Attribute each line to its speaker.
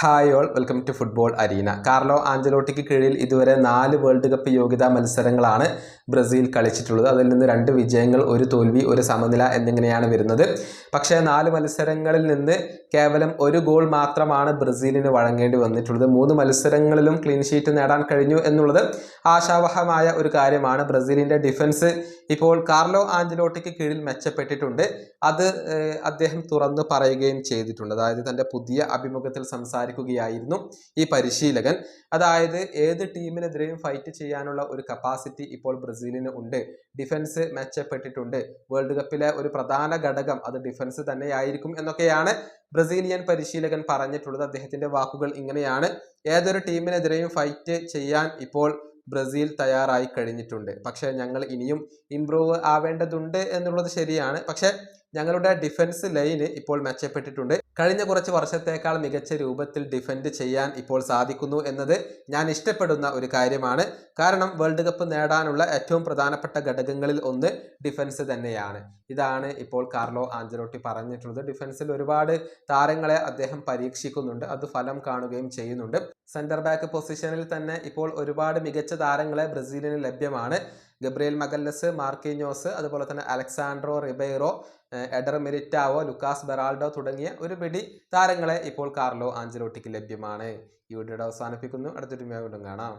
Speaker 1: Hi all welcome to football arena Carlo ആഞ്ചലോട്ടിക്ക് കീഴിൽ ഇതുവരെ നാല് വേൾഡ് കപ്പ് യോഗ്യതാ മത്സരങ്ങളാണ് ബ്രസീൽ കളിച്ചിട്ടുള്ളത്. അതിൽ നിന്ന് രണ്ട് വിജയങ്ങൾ ഒരു തോൽവി ഒരു സമനില എന്നിങ്ങനെയാണ് വരുന്നത്. പക്ഷേ നാല് മത്സരങ്ങളിൽ നിന്ന് കേവലം ഒരു ഗോൾ മാത്രമാണ് ബ്രസീലിന് വഴങ്ങേണ്ടി വന്നിട്ടുള്ളത്. മൂന്ന് മത്സരങ്ങളിലും ക്ലീൻ ഷീറ്റ് നേടാൻ കഴിഞ്ഞു എന്നുള്ളത് ആശാവഹമായ ഒരു കാര്യമാണ്. ബ്രസീലിന്റെ ഡിഫൻസ് ഇപ്പോൾ കാർലോ ആഞ്ചലോട്ടിക്ക് കീഴിൽ മെച്ചപ്പെട്ടിട്ടുണ്ട്. അത് അദ്ദേഹം തുറന്നു പറയുകയും ചെയ്തിട്ടുണ്ട്. അതായത് തന്റെ പുതിയ അഭിമുഖത്തിൽ സംസാരിക്കുകയായിരുന്നു ഈ പരിശീലകൻ. അതായത് ഏത് ടീമിനെതിരെയും ഫൈറ്റ് ചെയ്യാനുള്ള ഒരു കപ്പാസിറ്റി ഇപ്പോൾ ബ്രസീലിന് ഉണ്ട്. ഡിഫൻസ് മെച്ചപ്പെട്ടിട്ടുണ്ട്. വേൾഡ് കപ്പിലെ ഒരു പ്രധാന ഘടകം അത് ഡിഫൻസ് തന്നെയായിരിക്കും എന്നൊക്കെയാണ് ബ്രസീലിയൻ പരിശീലകൻ പറഞ്ഞിട്ടുള്ളത്. അദ്ദേഹത്തിന്റെ വാക്കുകൾ ഇങ്ങനെയാണ്. ഏതൊരു ടീമിനെതിരെയും ഫൈറ്റ് ചെയ്യാൻ ഇപ്പോൾ ബ്രസീൽ തയ്യാറായി കഴിഞ്ഞിട്ടുണ്ട്. പക്ഷേ ഞങ്ങൾ ഇനിയും ഇംപ്രൂവ് ആവേണ്ടതുണ്ട് എന്നുള്ളത് ശരിയാണ്. പക്ഷേ ഞങ്ങളുടെ ഡിഫൻസ് ലൈൻ ഇപ്പോൾ മെച്ചപ്പെട്ടിട്ടുണ്ട്. കഴിഞ്ഞ കുറച്ച് വർഷത്തേക്കാൾ മികച്ച രൂപത്തിൽ ഡിഫെൻഡ് ചെയ്യാൻ ഇപ്പോൾ സാധിക്കുന്നു എന്നത് ഞാൻ ഇഷ്ടപ്പെടുന്ന ഒരു കാര്യമാണ്. കാരണം വേൾഡ് കപ്പ് നേടാനുള്ള ഏറ്റവും പ്രധാനപ്പെട്ട ഘടകങ്ങളിൽ ഒന്ന് ഡിഫൻസ് തന്നെയാണ്. ഇതാണ് ഇപ്പോൾ കാർലോ ആഞ്ചലോട്ടി പറഞ്ഞിട്ടുള്ളത്. ഡിഫൻസിൽ ഒരുപാട് താരങ്ങളെ അദ്ദേഹം പരീക്ഷിക്കുന്നുണ്ട്. അത് ഫലം കാണുകയും ചെയ്യുന്നുണ്ട്. സെന്റർ ബാക്ക് പൊസിഷനിൽ തന്നെ ഇപ്പോൾ ഒരുപാട് മികച്ച താരങ്ങളെ ബ്രസീലിന് ലഭ്യമാണ്. ഗബ്രിയേൽ മഗല്ലസ് മാർക്കിഞ്ഞോസ് അതുപോലെ തന്നെ Alexandro Ribeiro Eder Militao Lucas Beraldo തുടങ്ങിയ ഒരു പിടി താരങ്ങളെ ഇപ്പോൾ കാർലോ ആഞ്ചലോട്ടിക്ക് ലഭ്യമാണ്. ഈ വീഡിയോയുടെ അവസാനിപ്പിക്കുന്നു. അടുത്തൊരു വീണ്ടും കാണാം.